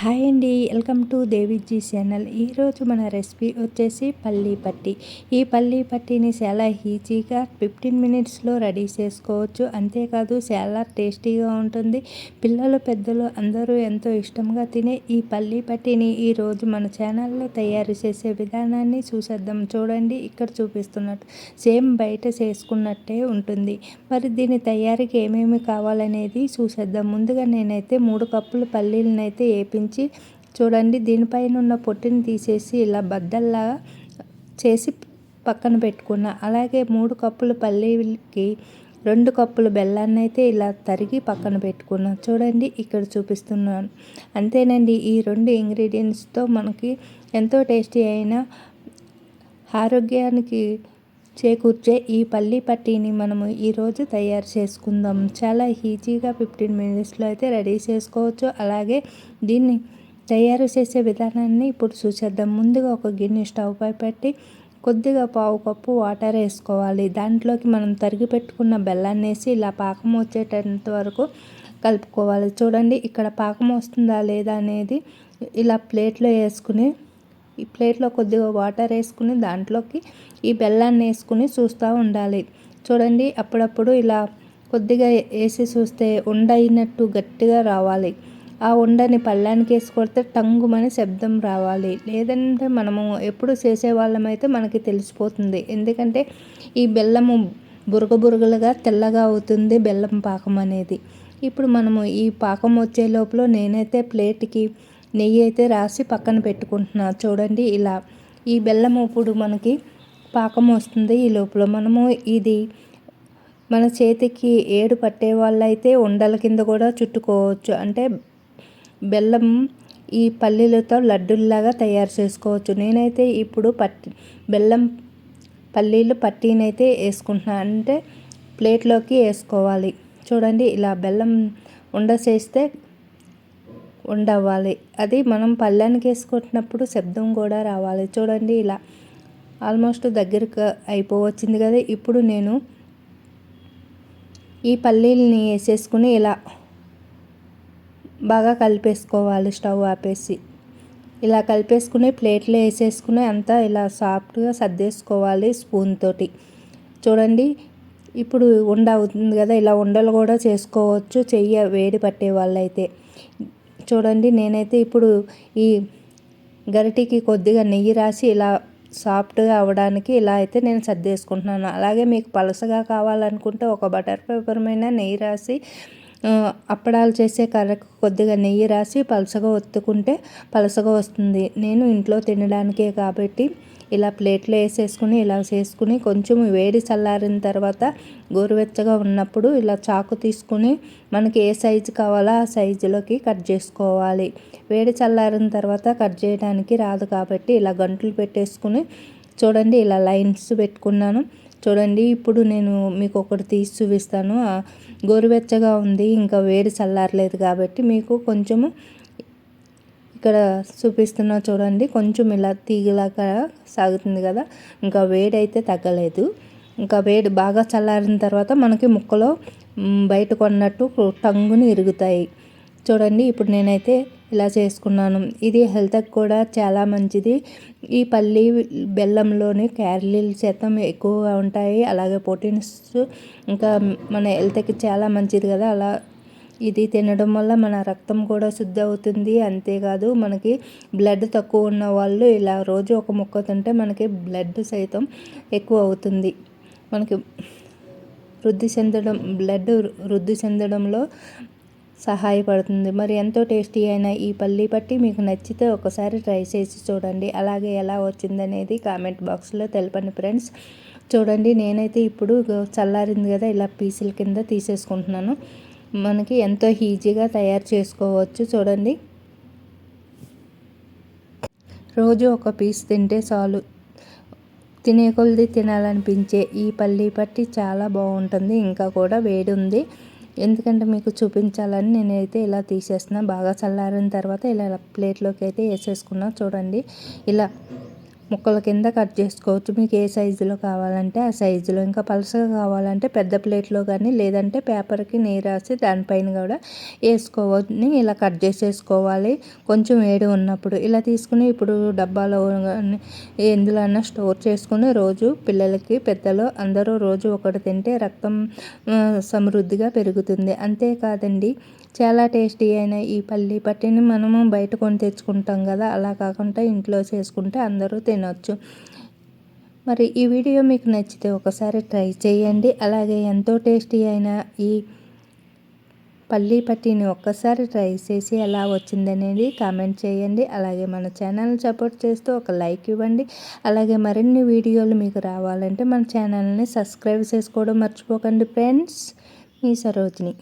Hi అండి welcome to Deviji channel. ఈరోజు మన రెసిపీ వచ్చేసి పల్లీ పట్టి. ఈ పల్లీ పట్టీని చాలా ఈజీగా ఫిఫ్టీన్ మినిట్స్లో రెడీ చేసుకోవచ్చు. అంతేకాదు చాలా టేస్టీగా ఉంటుంది. పిల్లలు పెద్దలు అందరూ ఎంతో ఇష్టంగా తినే ఈ పల్లీ పట్టీని ఈరోజు మన ఛానల్లో తయారు చేసే విధానాన్ని చూసేద్దాం. చూడండి ఇక్కడ చూపిస్తున్నట్టు సేమ్ బయట చేసుకున్నట్టే ఉంటుంది. మరి దీని తయారీకి ఏమేమి కావాలనేది చూసేద్దాం. ముందుగా నేనైతే మూడు కప్పులు పల్లీలనైతే అయితే వేపించి నుంచి చూడండి దీనిపైన ఉన్న పొట్టిని తీసేసి ఇలా బద్దల్లా చేసి పక్కన పెట్టుకున్న. అలాగే మూడు కప్పులు పల్లీకి రెండు కప్పులు బెల్లాన్ని అయితే ఇలా తరిగి పక్కన పెట్టుకున్నాం. చూడండి ఇక్కడ చూపిస్తున్నాను. అంతేనండి ఈ రెండు ఇంగ్రీడియంట్స్తో మనకి ఎంతో టేస్టీ అయిన ఆరోగ్యానికి చేకూర్చే ఈ పల్లీ పట్టీని మనము ఈరోజు తయారు చేసుకుందాం. చాలా ఈజీగా ఫిఫ్టీన్ మినిట్స్లో అయితే రెడీ చేసుకోవచ్చు. అలాగే దీన్ని తయారు చేసే విధానాన్ని ఇప్పుడు చూసేద్దాం. ముందుగా ఒక గిన్నె స్టవ్ పై పెట్టి కొద్దిగా పావు కప్పు వాటర్ వేసుకోవాలి. దాంట్లోకి మనం తరిగి పెట్టుకున్న బెల్లాన్ని వేసి ఇలా పాకం వచ్చేటంత వరకు కలుపుకోవాలి. చూడండి ఇక్కడ పాకం వస్తుందా లేదా అనేది ఇలా ప్లేట్లో వేసుకుని ఈ ప్లేట్లో కొద్దిగా వాటర్ వేసుకుని దాంట్లోకి ఈ బెల్లాన్ని వేసుకుని చూస్తూ ఉండాలి. చూడండి అప్పుడప్పుడు ఇలా కొద్దిగా వేసి చూస్తే ఉండ అయినట్టు గట్టిగా రావాలి. ఆ ఉండని పళ్ళానికి వేసి కొడితే టంగుమని శబ్దం రావాలి. లేదంటే మనము ఎప్పుడు చేసే వాళ్ళమైతే మనకి తెలిసిపోతుంది. ఎందుకంటే ఈ బెల్లము బురగ బురగలుగా తెల్లగా అవుతుంది బెల్లం పాకం అనేది. ఇప్పుడు మనము ఈ పాకం వచ్చే లోపల నేనైతే ప్లేట్కి నెయ్యి అయితే రాసి పక్కన పెట్టుకుంటున్నాను చూడండి ఇలా. ఈ బెల్లం ఇప్పుడు మనకి పాకం వస్తుంది ఈ లోపల. మనము ఇది మన చేతికి ఏడు పట్టే వాళ్ళైతే ఉండల కింద కూడా చుట్టుకోవచ్చు. అంటే బెల్లం ఈ పల్లీలతో లడ్డుల్లాగా తయారు చేసుకోవచ్చు. నేనైతే ఇప్పుడు పట్టి బెల్లం పల్లీలు పట్టీనైతే వేసుకుంటున్నాను అంటే ప్లేట్లోకి వేసుకోవాలి. చూడండి ఇలా బెల్లం ఉండ చేస్తే ఉండవ్వాలి అది మనం పళ్ళానికి వేసుకుంటున్నప్పుడు శబ్దం కూడా రావాలి. చూడండి ఇలా ఆల్మోస్ట్ దగ్గరకు అయిపోవచ్చింది కదా. ఇప్పుడు నేను ఈ పల్లీలని వేసేసుకుని ఇలా బాగా కలిపేసుకోవాలి స్టవ్ ఆపేసి. ఇలా కలిపేసుకుని ప్లేట్లో వేసేసుకుని అంతా ఇలా సాఫ్ట్గా సర్దేసుకోవాలి స్పూన్ తోటి. చూడండి ఇప్పుడు ఉండ అవుతుంది కదా. ఇలా ఉండలు కూడా చేసుకోవచ్చు. చెయ్యి వేడి పట్టే వాళ్ళైతే చూడండి. నేనైతే ఇప్పుడు ఈ గరిటికి కొద్దిగా నెయ్యి రాసి ఇలా సాఫ్ట్గా అవ్వడానికి ఇలా అయితే నేను సర్దేసుకుంటున్నాను. అలాగే మీకు పలసగా కావాలనుకుంటే ఒక బటర్ పేపర్ మీద నెయ్యి రాసి అప్పడాలు చేసే కర్రకు కొద్దిగా నెయ్యి రాసి పలసగా ఒత్తుకుంటే పలసగా వస్తుంది. నేను ఇంట్లో తినడానికే కాబట్టి ఇలా ప్లేట్లో వేసేసుకుని ఇలా చేసుకుని కొంచెం వేడి చల్లారిన తర్వాత గోరువెచ్చగా ఉన్నప్పుడు ఇలా చాకు తీసుకుని మనకి ఏ సైజు కావాలో ఆ సైజులోకి కట్ చేసుకోవాలి. వేడి చల్లారిన తర్వాత కట్ చేయడానికి రాదు కాబట్టి ఇలా గంటలు పెట్టేసుకుని చూడండి ఇలా లైన్స్ పెట్టుకున్నాను. చూడండి ఇప్పుడు నేను మీకు ఒకటి తీసి చూపిస్తాను. గోరువెచ్చగా ఉంది ఇంకా వేడి చల్లారలేదు కాబట్టి మీకు కొంచెము ఇక్కడ చూపిస్తున్నా చూడండి కొంచెం ఇలా తీగలాగా సాగుతుంది కదా ఇంకా వేడి అయితే తగ్గలేదు. ఇంకా వేడి బాగా చల్లారిన తర్వాత మనకి ముక్కలో బయట కొన్నట్టు టంగుని ఇరుగుతాయి. చూడండి ఇప్పుడు నేనైతే ఇలా చేసుకున్నాను. ఇది హెల్త్కి కూడా చాలా మంచిది. ఈ పల్లి బెల్లంలోని క్యాలరీలు శాతం ఎక్కువగా ఉంటాయి. అలాగే ప్రోటీన్స్ ఇంకా మన హెల్త్కి చాలా మంచిది కదా. అలా ఇది తినడం వల్ల మన రక్తం కూడా శుద్ధి అవుతుంది. అంతేకాదు మనకి బ్లడ్ తక్కువ ఉన్న వాళ్ళు ఇలా రోజు ఒక ముక్క తింటే మనకి బ్లడ్ సైతం ఎక్కువ అవుతుంది. మనకి వృద్ధి చెందడం బ్లడ్ వృద్ధి చెందడంలో సహాయపడుతుంది. మరి ఎంతో టేస్టీ అయిన ఈ పల్లి పట్టి మీకు నచ్చితే ఒకసారి ట్రై చేసి చూడండి. అలాగే ఎలా వచ్చిందనేది కామెంట్ బాక్స్లో తెలపండి ఫ్రెండ్స్. చూడండి నేనైతే ఇప్పుడు చల్లారింది కదా ఇలా పీసుల కింద తీసేసుకుంటున్నాను. మనకి ఎంతో ఈజీగా తయారు చేసుకోవచ్చు. చూడండి. రోజు ఒక పీస్ తింటే చాలు. తినే కొలది తినాలనిపించే ఈ పల్లి పట్టి చాలా బాగుంటుంది. ఇంకా కూడా వేడి ఉంది. ఎందుకంటే మీకు చూపించాలని నేనైతే ఇలా తీసేస్తున్నా. బాగా చల్లారిన తర్వాత ఇలా ప్లేట్లోకి అయితే వేసేసుకున్నా. చూడండి ఇలా ముక్కల కింద కట్ చేసుకోవచ్చు. మీకు ఏ సైజులో కావాలంటే ఆ సైజులో. ఇంకా పలసగా కావాలంటే పెద్ద ప్లేట్లో కానీ లేదంటే పేపర్కి నీరు రాసి దానిపైన కూడా వేసుకోవాలి ఇలా కట్ చేసేసుకోవాలి. కొంచెం వేడి ఉన్నప్పుడు ఇలా తీసుకుని ఇప్పుడు డబ్బాలో కానీ ఎందులో అయినా స్టోర్ చేసుకుని రోజు పిల్లలకి పెద్దలు అందరూ రోజు ఒకటి తింటే రక్తం సమృద్ధిగా పెరుగుతుంది. అంతేకాదండి చాలా టేస్టీ అయిన ఈ పల్లి పట్టిని మనము బయట కొని తెచ్చుకుంటాం కదా. అలా కాకుండా ఇంట్లో చేసుకుంటే అందరూ తినొచ్చు. మరి ఈ వీడియో మీకు నచ్చితే ఒకసారి ట్రై చేయండి. అలాగే ఎంతో టేస్టీ అయిన ఈ పల్లీ పట్టీని ఒక్కసారి ట్రై చేసి ఎలా వచ్చిందనేది కామెంట్ చేయండి. అలాగే మన ఛానల్ని సపోర్ట్ చేస్తూ ఒక లైక్ ఇవ్వండి. అలాగే మరిన్ని వీడియోలు మీకు రావాలంటే మన ఛానల్ని సబ్స్క్రైబ్ చేసుకోవడం మర్చిపోకండి ఫ్రెండ్స్. మీ సరోజిని.